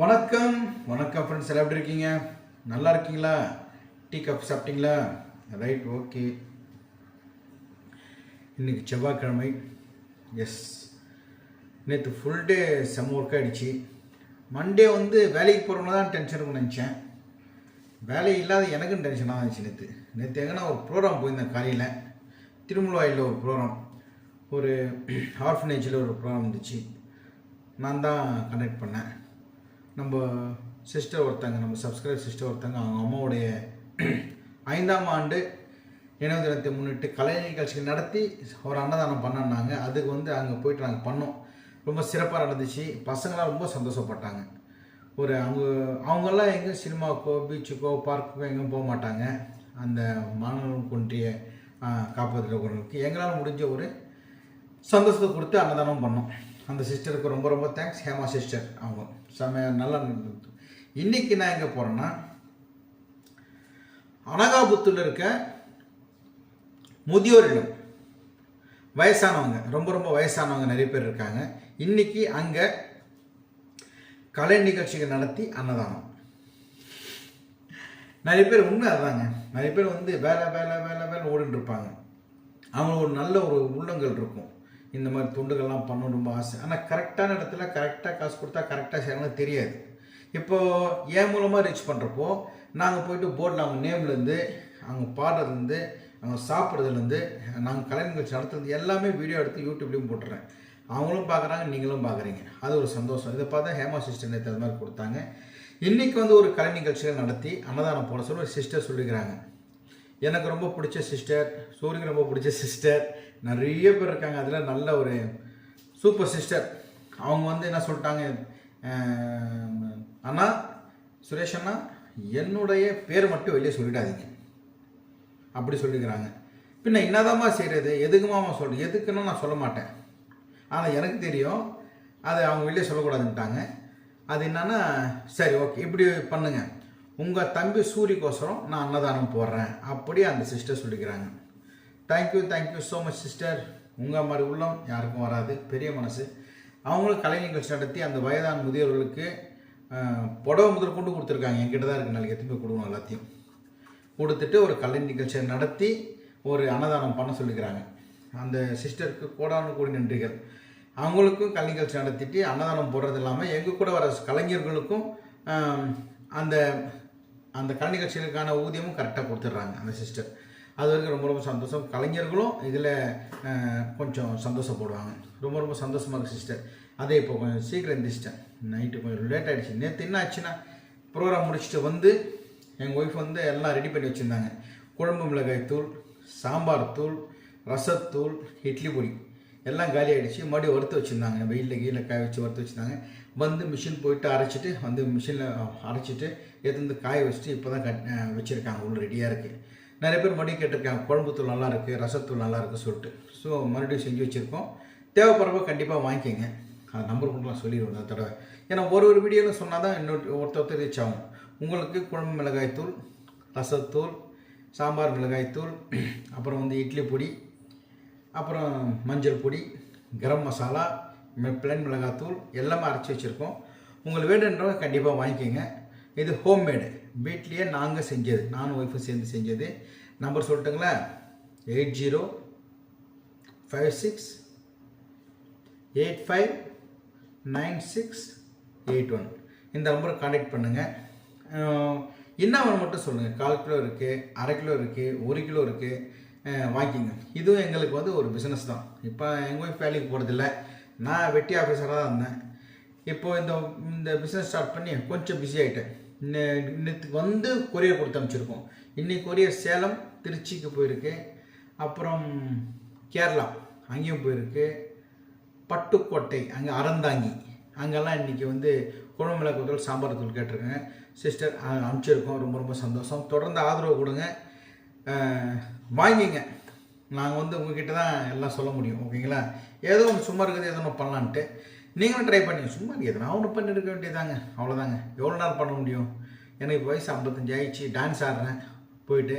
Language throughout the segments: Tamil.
வணக்கம். வணக்கம் ஃப்ரெண்ட்ஸ் எல்லாம் எப்படி இருக்கீங்க? நல்லா இருக்கீங்களா? டீ கப் சாப்பிட்டீங்களா? ரைட் ஓகே இன்னைக்கு செவ்வாய்க்கிழமை. எஸ் நேற்று ஃபுல் டே செம்ம ஒர்க் ஆகிடுச்சு மண்டே வந்து வேலைக்கு போகிறவங்க தான் டென்ஷன் இருக்கும்னு நினச்சேன். வேலை இல்லாத எனக்கும் டென்ஷனாக இருந்துச்சு நேற்று நேற்று எங்கன்னா ஒரு ப்ரோக்ராம் போயிருந்தேன் காலையில். திருமுல்வாயில் ஒரு ப்ரோக்ராம் ஒரு ஆர்ஃபனேஜில் ஒரு ப்ரோக்ராம் இருந்துச்சு. நான் தான் கண்டக்ட் பண்ணேன். நம்ம சிஸ்டர் ஒருத்தங்க நம்ம சப்ஸ்கிரைப் சிஸ்டர் ஒருத்தங்க அவங்க அம்மாவுடைய ஐந்தாம் ஆண்டு நினைவு தினத்தை முன்னிட்டு கலை நிகழ்ச்சிகள் நடத்தி ஒரு அன்னதானம் பண்ணனாங்க அதுக்கு வந்து அங்கே போயிட்டு நாங்கள் பண்ணோம். ரொம்ப சிறப்பாக நடந்துச்சு. பசங்களாம் ரொம்ப சந்தோஷப்பட்டாங்க. ஒரு அவங்க அவங்கெல்லாம் எங்கேயும் சினிமாவுக்கோ பீச்சுக்கோ பார்க்குக்கோ எங்கேயும் போக மாட்டாங்க. அந்த மாணவர்கள் குன்றிய காப்பதில் எங்களால் முடிஞ்ச ஒரு சந்தோஷத்தை கொடுத்து அன்னதானம் பண்ணோம். அந்த சிஸ்டருக்கு ரொம்ப ரொம்ப தேங்க்ஸ் ஹேமா சிஸ்டர் அவங்க. செம்ம நல்லா இன்றைக்கி நான் எங்கே போகிறேன்னா அனகாபுத்தூரில் இருக்க முதியோர் இல்லம் வயசானவங்க ரொம்ப ரொம்ப வயசானவங்க நிறைய பேர் இருக்காங்க. இன்றைக்கி அங்கே கலை நிகழ்ச்சிகள் நடத்தி அன்னதானம். நிறைய பேர் உண்மை அதாங்க நிறைய பேர் வந்து வேலை வேலை வேலை வேலை ஓடிட்டு இருப்பாங்க. அவங்களுக்கு ஒரு நல்ல ஒரு உள்ளங்கள் இருக்கும். இந்த மாதிரி துண்டுகள்லாம் பண்ணணும் ரொம்ப ஆசை. ஆனால் கரெக்டான இடத்துல கரெக்டாக காசு கொடுத்தா கரெக்டாக செய்யணும்னு தெரியாது. இப்போது என் மூலமாக ரீச் பண்ணுறப்போ நாங்கள் போயிட்டு போர்டில் அவங்க நேம்லேருந்து அவங்க பாடுறதுலேருந்து அவங்க சாப்பிட்றதுலேருந்து நாங்கள் கலை நிகழ்ச்சி நடத்துறது எல்லாமே வீடியோ எடுத்து யூடியூப்லேயும் போட்டுறேன். அவங்களும் பார்க்குறாங்க நீங்களும் பார்க்குறீங்க அது ஒரு சந்தோஷம். இதை பார்த்தா ஹேமா சிஸ்டர் நேற்று அது மாதிரி கொடுத்தாங்க. இன்றைக்கி வந்து ஒரு கலை நிகழ்ச்சிகள் நடத்தி அன்னதானம் போட சொல்லி ஒரு சிஸ்டர் சொல்லிக்கிறாங்க. எனக்கு ரொம்ப பிடிச்ச சிஸ்டர் சூரியனுக்கு ரொம்ப பிடிச்ச சிஸ்டர் நிறைய பேர் இருக்காங்க. அதில் நல்ல ஒரு சூப்பர் சிஸ்டர் அவங்க வந்து என்ன சொல்லிட்டாங்க? அண்ணா சுரேஷ் அண்ணா என்னுடைய பேர் மட்டும் வெளியே சொல்லிடாதீங்க. அப்படி சொல்லிக்கிறாங்க பின்ன என்னதாம்மா செய்கிறது எதுக்குமாம்மா சொல் எதுக்குன்னு நான் சொல்ல மாட்டேன். ஆனால் எனக்கு தெரியும். அதை அவங்க வெளியே சொல்லக்கூடாதுன்ட்டாங்க. அது என்னன்னா சரி ஓகே இப்படி பண்ணுங்க. உங்கள் தம்பி சூரிக்கோசரம் நான் அன்னதானம் போடுறேன். அப்படி அந்த சிஸ்டர் சொல்லிக்கிறாங்க. Thank you thank you so much sister உங்கள் மாதிரி உள்ளம் யாருக்கும் வராது. பெரிய மனசு. அவங்களும் கலை நிகழ்ச்சி நடத்தி அந்த வயதான முதியோர்களுக்கு புடவை முதல் கொண்டு கொடுத்துருக்காங்க. என்கிட்ட தான் இருக்குது நாளைக்கு எத்தனை கொடுக்கணும் எல்லாத்தையும். கொடுத்துட்டு ஒரு கலை நிகழ்ச்சியை நடத்தி ஒரு அன்னதானம் பண்ண சொல்லிக்கிறாங்க. அந்த சிஸ்டருக்கு கோடானு கூடி நன்றிகள். அவங்களுக்கும் கலை நிகழ்ச்சி நடத்திட்டு அன்னதானம் போடுறது இல்லாமல் எங்கள் கூட வர கலைஞர்களுக்கும் அந்த அந்த கலை நிகழ்ச்சிகளுக்கான ஊதியமும் கரெக்டாக கொடுத்துட்றாங்க அந்த சிஸ்டர். அது வரைக்கும் ரொம்ப ரொம்ப சந்தோஷம். கலைஞர்களும் இதில் கொஞ்சம் சந்தோஷப்படுவாங்க. ரொம்ப ரொம்ப சந்தோஷமாக இருக்கு சிஸ்டர் அதே இப்போ கொஞ்சம் சீக்கிரம் எந்திரிச்சிட்டேன். நைட்டு கொஞ்சம் லேட் ஆகிடுச்சு நேற்று என்ன ஆச்சுன்னா ப்ரோக்ராம் முடிச்சுட்டு வந்து எங்கள் ஒய்ஃப் வந்து எல்லாம் ரெடி பண்ணி வச்சுருந்தாங்க. குழம்பு மிளகாய் தூள் சாம்பார் தூள் ரசத்தூள் இட்லி பொடி. எல்லாம் காலி ஆகிடுச்சு மறுபடியும் வறுத்து வச்சுருந்தாங்க. வெயிலில் கீழே காய வச்சு வறுத்து வச்சுருந்தாங்க. வந்து மிஷின் போயிட்டு அரைச்சிட்டு வந்து மிஷினில் அரைச்சிட்டு எடுத்து வந்து காய வச்சுட்டு இப்போ தான் கட் வச்சுருக்காங்க. உள்ள ரெடியாக இருக்குது நிறைய பேர் மறுபடியும் கேட்டிருக்காங்க குழம்புத்தூள் நல்லா இருக்குது ரசத்தூள் நல்லா இருக்குது சொல்லிட்டு. ஸோ மறுபடியும் செஞ்சு வச்சுருக்கோம். தேவைப்படுறப்ப கண்டிப்பாக வாங்கிக்கோங்க. அது நம்பர் கொண்டுலாம் சொல்லிடுவோம் அந்த தடவை. ஏன்னா ஒரு ஒரு வீடியோவில் சொன்னால் தான் இன்னொரு ஒருத்தர் ரீச் ஆகும். உங்களுக்கு குழம்பு மிளகாய் தூள் ரசத்தூள் சாம்பார் மிளகாய் தூள் அப்புறம் வந்து இட்லி பொடி அப்புறம் மஞ்சள் பொடி கரம் மசாலா பிளன் மிளகாத்தூள் எல்லாமே அரைச்சி வச்சுருக்கோம். உங்களுக்கு வேணுன்றவங்க கண்டிப்பாக வாங்கிக்கோங்க. இது ஹோம்மேடு வீட்லேயே நாங்கள் செஞ்சது நானும் ஒய்ஃபும் சேர்ந்து செஞ்சது. நம்பர் சொல்லட்டுங்களா? Eight zero five six eight five nine six eight one இந்த நம்பருக்கு காண்டாக்ட் பண்ணுங்கள் என்ன மட்டும் சொல்லுங்கள் கால் கிலோ இருக்குது அரை கிலோ இருக்குது ஒரு கிலோ இருக்குது வாங்கிக்கோங்க. இதுவும் எங்களுக்கு வந்து ஒரு பிஸ்னஸ் தான். இப்போ எங்கள் ஒய்ஃப் வேலைக்கு போகிறதில்ல நான் வெட்டி ஆஃபீஸராக தான் இருந்தேன். இப்போது இந்த இந்த பிஸ்னஸ் ஸ்டார்ட் பண்ணி கொஞ்சம் பிஸி ஆகிட்டேன் இன்னத்துக்கு வந்து கொரியர் கொடுத்து அனுப்பிச்சிருக்கோம். இன்னைக்கு கொரியர் சேலம் திருச்சிக்கு போயிருக்கு. அப்புறம் கேரளா அங்கேயும் போயிருக்கு. பட்டுக்கோட்டை அங்கே அறந்தாங்கி. அங்கெல்லாம் இன்றைக்கி வந்து குழம்புல மிளகு தூள் சாம்பார் தூள் கேட்டிருக்கேன் சிஸ்டர் அனுப்பிச்சிருக்கோம். ரொம்ப ரொம்ப சந்தோஷம். தொடர்ந்து ஆதரவு கொடுங்க. வாங்கிங்க. நாங்கள் வந்து உங்ககிட்ட தான் எல்லாம் சொல்ல முடியும். ஓகேங்களா? ஏதோ ஒன்று சும்மா இருக்குது ஏதோ ஒன்று பண்ணலான்ட்டு. நீங்களும் ட்ரை பண்ணி சும்மா எதனா ஒன்று பண்ணிருக்க வேண்டியதாங்க அவ்வளோதாங்க எவ்வளோ நேரம் பண்ண முடியும்? எனக்கு இப்போ வயசு ஐம்பத்தஞ்சு ஆயிடுச்சு. டான்ஸ் ஆடுறேன். போயிட்டு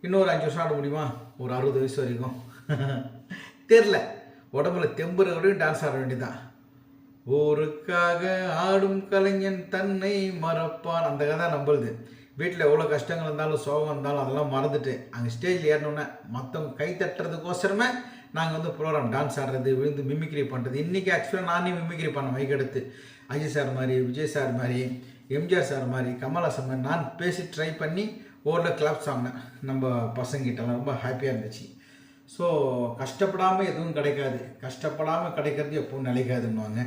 இன்னொரு அஞ்சு வருஷம் ஆட முடியுமா? ஒரு அறுபது வயசு வரைக்கும். தெரில உடம்புல தெம்புற வரையும் டான்ஸ் ஆட வேண்டியதான் ஊருக்காக ஆடும் கலைஞன் தன்னை மறப்பான். அந்த கதை நம்புறது. வீட்டில் எவ்வளோ கஷ்டங்கள் இருந்தாலும் சோகம் இருந்தாலும் அதெல்லாம் மறந்துட்டு அங்கே ஸ்டேஜில் ஏறினோன்னே மற்றவங்க கை தட்டுறதுக்கோசரமே நாங்கள் வந்து ப்ரோக்ராம் டான்ஸ் ஆடுறது விழுந்து மிமிக்ரி பண்ணுறது இன்றைக்கி ஆக்சுவலாக நானே மிமிக்ரி பண்ண மைக் எடுத்து அஜய் சார் மாதிரி விஜய் சார் மாதிரி எம்ஜிஆர் சார் மாதிரி கமல்ஹாசன் மாதிரி நான் பேசி ட்ரை பண்ணி ஓரில் கிளாப்ஸ் ஆகினேன் நம்ம பசங்கிட்டலாம் ரொம்ப ஹாப்பியாக இருந்துச்சு. ஸோ கஷ்டப்படாமல் எதுவும் கிடைக்காது. கஷ்டப்படாமல் கிடைக்கிறது எப்பவும் நிலைக்காதுன்னுவாங்க.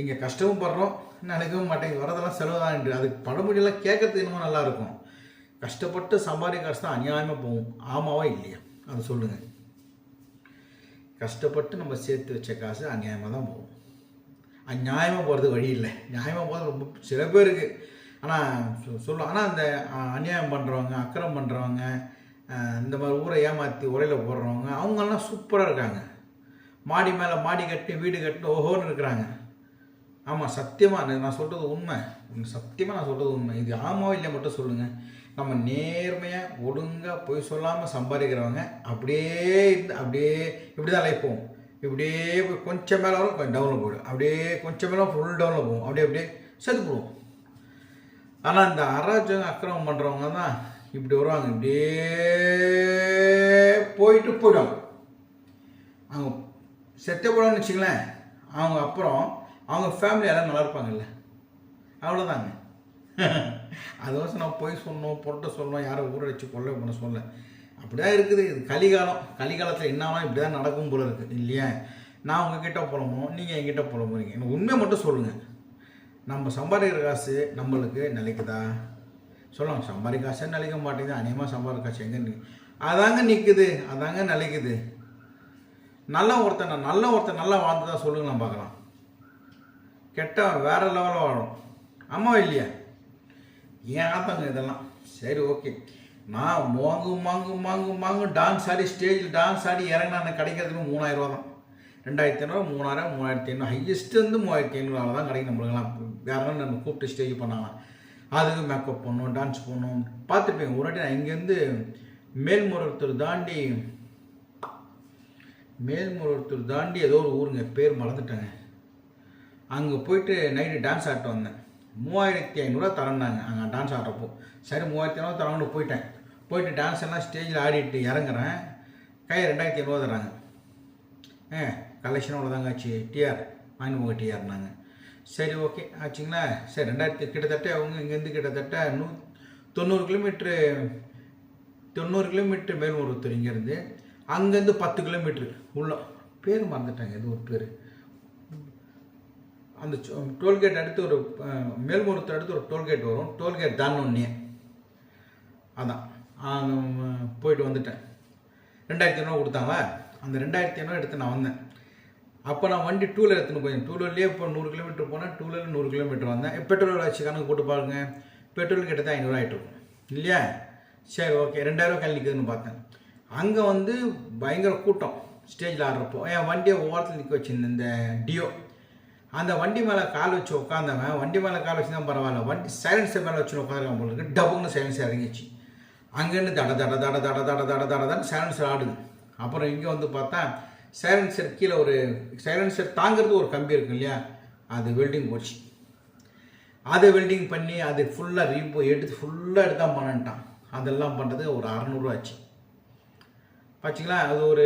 இங்கே கஷ்டமும் படுறோம் நினைக்கவும் மாட்டேங்க வரதெல்லாம் செலவு தான் அதுக்கு பழமொழியெல்லாம் கேட்கறதுக்கு இன்னமும் நல்லாயிருக்கும் கஷ்டப்பட்டு சம்பாதிக்க காசு தான் அநியாயமாக போகும். ஆமாவா இல்லையா? அதை சொல்லுங்கள் கஷ்டப்பட்டு நம்ம சேர்த்து வச்ச காசு அநியாயமாக தான் போகும். அந்நியாயமாக போகிறது வழி இல்லை. நியாயமாக போகிறது ரொம்ப சில பேருக்கு ஆனால் சொல்லும் ஆனால் அந்த அநியாயம் பண்ணுறவங்க அக்கிரம் பண்ணுறவங்க இந்த மாதிரி ஊரை ஏமாற்றி உரையில் போடுறவங்க அவங்கெல்லாம் சூப்பராக இருக்காங்க. மாடி மேலே மாடி கட்டி வீடு கட்டி ஓஹோன்னு இருக்கிறாங்க. ஆமாம் சத்தியமாக நான் சொல்கிறது உண்மை. சத்தியமாக நான் சொல்கிறது உண்மை. இது ஆமாவோ இல்லை மட்டும் சொல்லுங்கள் நம்ம நேர்மையாக ஒழுங்காக பொய் சொல்லாமல் சம்பாதிக்கிறவங்க அப்படியே இருந்து அப்படியே இப்படி தான் லைஃப் போகும். இப்படியே போய் கொஞ்சம் மேலே வரும் கொஞ்சம் டவுனில் போயிடும். அப்படியே கொஞ்சம் மேலே ஃபுல் டவுனில் போகும். அப்படியே அப்படியே செத்து போடுவோம். ஆனால் இந்த அராஜகம் அக்கிரமம் பண்ணுறவங்க தான் இப்படி வருவாங்க. இப்படியே போயிட்டு போயிடும் அவங்க செத்த போடான்னு வச்சுங்களேன் அவங்க அப்புறம் அவங்க ஃபேமிலி எல்லாம் நல்லா இருப்பாங்கல்ல. அவ்வளோதாங்க அதுவசம் நான் போய் சொன்னோம் புரட்ட சொல்லணும் யாரை ஊற வச்சு கொள்ள பண்ண சொல்ல அப்படிதான் இருக்குது. இது கலிகாலம். கலிகாலத்தில் என்னவா இப்படி தான் நடக்கும் போல இருக்குது இல்லையா? நான் உங்ககிட்ட புலம்பும் நீங்கள் என்கிட்ட புலம்புறீங்க. எனக்கு உண்மையை மட்டும் சொல்லுங்கள் நம்ம சம்பாதிக்கிற காசு நம்மளுக்கு நிலைக்குதா? சொல்லலாம். சம்பாதிக்க காசே நிலைக்க மாட்டேங்குது. அநேகமாக சம்பாதிக்க காசு எங்கே நிற்குது அதாங்க நிற்குது அதாங்க நிலைக்குது. நல்ல ஒருத்தன் நல்ல ஒருத்தன் நல்லா வாழ்ந்துதா சொல்லுங்களேன் பார்க்கலாம். கெட்டவன் வேறு லெவலில் வாழும். ஆமாவா இல்லையா? ஏன் ஆத்தாங்க இதெல்லாம்? சரி ஓகே. நான் மாங்கு மாங்கு மாங்கு மாங்கு டான்ஸ் ஆடி ஸ்டேஜில் டான்ஸ் ஆடி இறங்கினா எனக்கு கிடைக்கிறதுக்கு மூணாயிரம் ரூபா தான் ரெண்டாயிரத்தி ஐநூறு மூணாயிரம் மூவாயிரத்தி ஐநூறு. ஹையஸ்ட்டு வந்து மூவாயிரத்தி ஐநூறு தான் கிடைக்கும் நம்மளுக்கெல்லாம். யாரெல்லாம் நம்ம கூப்பிட்டு ஸ்டேஜ் பண்ணலாம் அதுக்கு மேக்கப் பண்ணணும் டான்ஸ் பண்ணணும் பார்த்துருப்பேன் ஒரு வாட்டி நான் இங்கேருந்து மேல்முருகத்தூர் தாண்டி மேல்முருகத்தூர் தாண்டி ஏதோ ஒரு ஊருங்க. பேர் மறந்துட்டேங்க. அங்கே போயிட்டு நைட்டு டான்ஸ் ஆட்ட வந்தேன். மூவாயிரத்தி ஐநூறுரூவா தரேன்னாங்க. அங்கே டான்ஸ் ஆடுறப்போ. சரி மூவாயிரத்தி ஐநூறுவா தரோன்னு போயிட்டேன். போயிட்டு டான்ஸ் எல்லாம் ஸ்டேஜில் ஆடிட்டு இறங்குறேன். கை ரெண்டாயிரத்தி ஐநூறுவா தராங்க. ஏ கலெக்ஷன் அவ்வளோதாங்க ஆச்சு. டிஆர் வாங்கி போங்க டிஆர்னாங்க சரி ஓகே ஆச்சுங்களா? சரி ரெண்டாயிரத்தி கிட்டத்தட்ட அவங்க இங்கேருந்து கிட்டத்தட்ட நூ தொண்ணூறு கிலோமீட்ரு தொண்ணூறு கிலோமீட்ரு மேல்மருவத்தூர் இங்கேருந்து அங்கேருந்து பத்து கிலோமீட்ரு உள்ள. பேர் மறந்துட்டாங்க எது ஒரு பேர். அந்த டோல்கேட் அடுத்து ஒரு மேல்மூரத்தை அடுத்து ஒரு டோல்கேட் வரும். டோல்கேட் தாண்டோன்னே அதான். போயிட்டு வந்துட்டேன். ரெண்டாயிரத்தி ஐநூறு கொடுத்தாங்களா அந்த ரெண்டாயிரத்தி ஐநூறு எடுத்து நான் வந்தேன். அப்போ நான் வண்டி டூவில் எடுத்துன்னு போய் டூ இப்போ நூறு கிலோமீட்டர் போனேன். டூ நூறு கிலோமீட்டர் வந்தேன். பெட்ரோல் வச்சு கணக்கு போட்டு பாருங்க. பெட்ரோல் கிட்டத்தட்ட ஐநூறு ஆகிட்டு இருக்கும். இல்லையா? சரி ஓகே. ரெண்டாயிரம் கல் நிற்குதுன்னு பார்த்தேன். அங்கே வந்து பயங்கர கூட்டம். ஸ்டேஜில் ஆடுறப்போ. என் வண்டியை ஓரத்தில் நிற்க வச்சிருந்தேன் இந்த டியோ. அந்த வண்டி மேலே கால் வச்சு உட்காந்தவன் வண்டி மேலே கால் வச்சு தான் பரவாயில்ல. வண்டி சைலன்சர் மேலே வச்சு உட்காந்துருக்கான் போல இருக்கு. டபுள்னு சைலன்சர் இறங்கிச்சு அங்கேருந்து தட தட தட தட தட தட தட தான் சைலன்சர் ஆடுது. அப்புறம் இங்கே வந்து பார்த்தா சைலன்சர் கீழே ஒரு சைலன்சர் தாங்கிறது ஒரு கம்பி இருக்கு இல்லையா? அது வெல்டிங் போச்சு. அதை வெல்டிங் பண்ணி அது ஃபுல்லாக ரீபோ எடுத்து ஃபுல்லாக எடுத்தால் பண்ணிட்டான் அதெல்லாம் பண்ணுறது ஒரு அறநூறுவா ஆச்சு. பார்த்தீங்களா அது ஒரு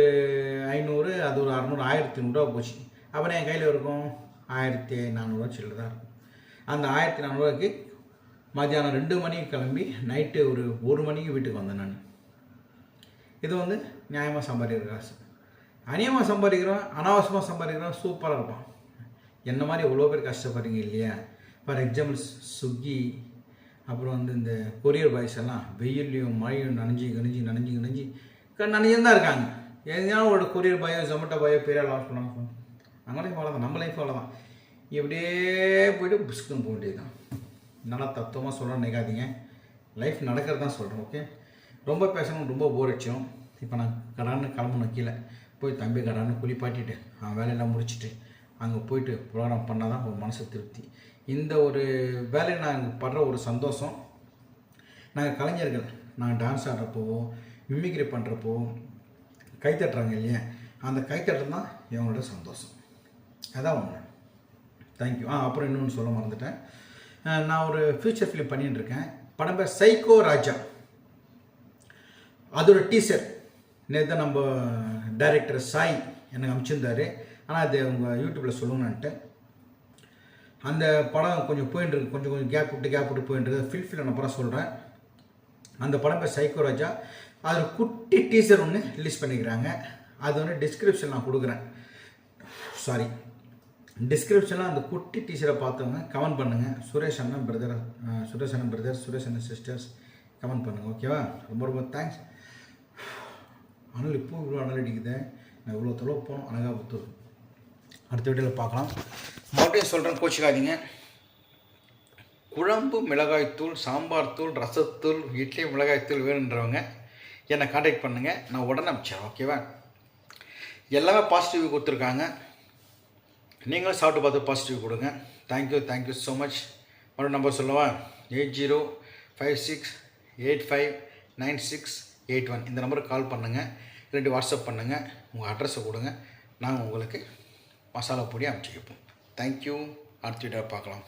ஐநூறு அது ஒரு அறநூறு ஆயிரத்தி நூறுரூவா போச்சு. அப்புறம் என் கையில் இருக்கும். ஆயிரத்தி நானூறுரூவா சில்லறை தான் இருக்கும். அந்த ஆயிரத்தி நானூறுரூவாய்க்கு மத்தியானம் ரெண்டு மணிக்கு கிளம்பி நைட்டு ஒரு ஒரு மணிக்கு வீட்டுக்கு வந்தேன் நான். இது வந்து நியாயமாக சம்பாதிக்கிற காசு. அநியமாக சம்பாதிக்கிறோம் அனாவசியமாக சம்பாதிக்கிறோம் சூப்பராக இருப்பான். என்ன மாதிரி எவ்வளோ பேர் கஷ்டப்படுறீங்க இல்லையா? ஃபார் எக்ஸாம்பிள் ஸ்விக்கி அப்புறம் வந்து இந்த கொரியர் பாய்ஸ் எல்லாம் வெயில்லையும் மழையும் நனைஞ்சி கணிஞ்சி நனைஞ்சி கணிஞ்சி நனைஞ்சு தான் இருக்காங்க. எங்கேயாவது ஒரு கொரியர் பாயோ ஜொமேட்டோ பாயோ பெரிய லாஸ் பண்ணலாம் நம்ம லைஃப் அவ்வளோதான் நம்ம லைஃப் அவ்வளோதான் இப்படியே போயிட்டு புஸ்கம் போக வேண்டியதுதான். நல்லா தத்துவமாக சொல்ல நினைக்காதீங்க. லைஃப் நடக்கிறது தான் சொல்கிறேன் ஓகே ரொம்ப பேசணும் ரொம்ப போர் அடிச்சோம் இப்போ நான் கடான்னு கிளம்பணும் கீழே போய் தம்பி கடான்னு குளிப்பாட்டிட்டு அவன் வேலையெல்லாம் முடிச்சுட்டு அங்கே போயிட்டு ப்ரோக்ராம் பண்ணால் தான் ஒரு மனசு திருப்தி. இந்த ஒரு வேலையை நாங்கள் படுற ஒரு சந்தோஷம் நாங்கள் கலைஞர்கள் நாங்கள் டான்ஸ் ஆடுறப்போவோ மிமிக்ரி பண்ணுறப்போ கை தட்டுறாங்க இல்லையா? அந்த கை தட்டுறது தான் இவங்களோட சந்தோஷம். அதான் ஒன்று தேங்க்யூ ஆ அப்புறம் இன்னொன்று சொல்ல மறந்துட்டேன். நான் ஒரு ஃபியூச்சர் ஃபிலிம் பண்ணிட்டுருக்கேன். படம் பேர் சைக்கோ ராஜா அதோட டீசர் நேற்று நம்ம டைரக்டர் சாய் எனக்கு அனுப்பிச்சிருந்தாரு ஆனால் அது உங்கள் யூடியூப்பில் சொல்லணுன்ட்டு அந்த படம் கொஞ்சம் போயிட்டு கொஞ்சம் கொஞ்சம் கேப் விட்டு கேப் விட்டு போயிட்டு இருக்கு ஃபில்ஃபில் நான் அப்புறம் சொல்கிறேன் அந்த படம் பேர் சைக்கோ ராஜா அதில் குட்டி டீசர் ஒன்று ரிலீஸ் பண்ணிக்கிறாங்க. அது வந்து டிஸ்கிரிப்ஷன் நான் கொடுக்குறேன். சாரி டிஸ்கிரிப்ஷனில் அந்த குட்டி டீச்சரை பார்த்தவங்க கமெண்ட் பண்ணுங்கள் சுரேஷ் அண்ணன் பிரதர் சுரேஷ் அண்ணன் பிரதர் சுரேஷ் அண்ணன் சிஸ்டர்ஸ் கமெண்ட் பண்ணுங்கள் ஓகேவா ரொம்ப ரொம்ப தேங்க்ஸ் அனல் இப்போ இவ்வளோ அனல் அடிக்குது. நான் இவ்வளோ தொலைவு போனோம் அனகாபுத்தூர் அடுத்த வீடியோவில் பார்க்கலாம். மறுபடியும் சொல்கிறேன் கோச்சிக்காதீங்க. குழம்பு மிளகாய்த்தூள் சாம்பார் தூள் ரசத்தூள் இட்லி மிளகாய்த்தூள் வேணுன்றவங்க என்னை காண்டாக்ட் பண்ணுங்கள் நான் உடனே அமைச்சேன் ஓகேவா எல்லாமே பாசிட்டிவ் கொடுத்துருக்காங்க நீங்களும் சாப்பிட்டு பார்த்து பாசிட்டிவ் கொடுங்க. Thank you thank you so much மறுபடியும் நம்பர் சொல்லவா? Eight zero five six eight five nine six eight one இந்த நம்பருக்கு கால் பண்ணுங்கள் இல்லாட்டி வாட்ஸ்அப் பண்ணுங்கள் உங்கள் அட்ரஸை கொடுங்க. நாங்கள் உங்களுக்கு மசாலா பொடி அனுப்பிச்சி வைப்போம். தேங்க்யூ அடுத்த வீடியோ பார்க்கலாம்.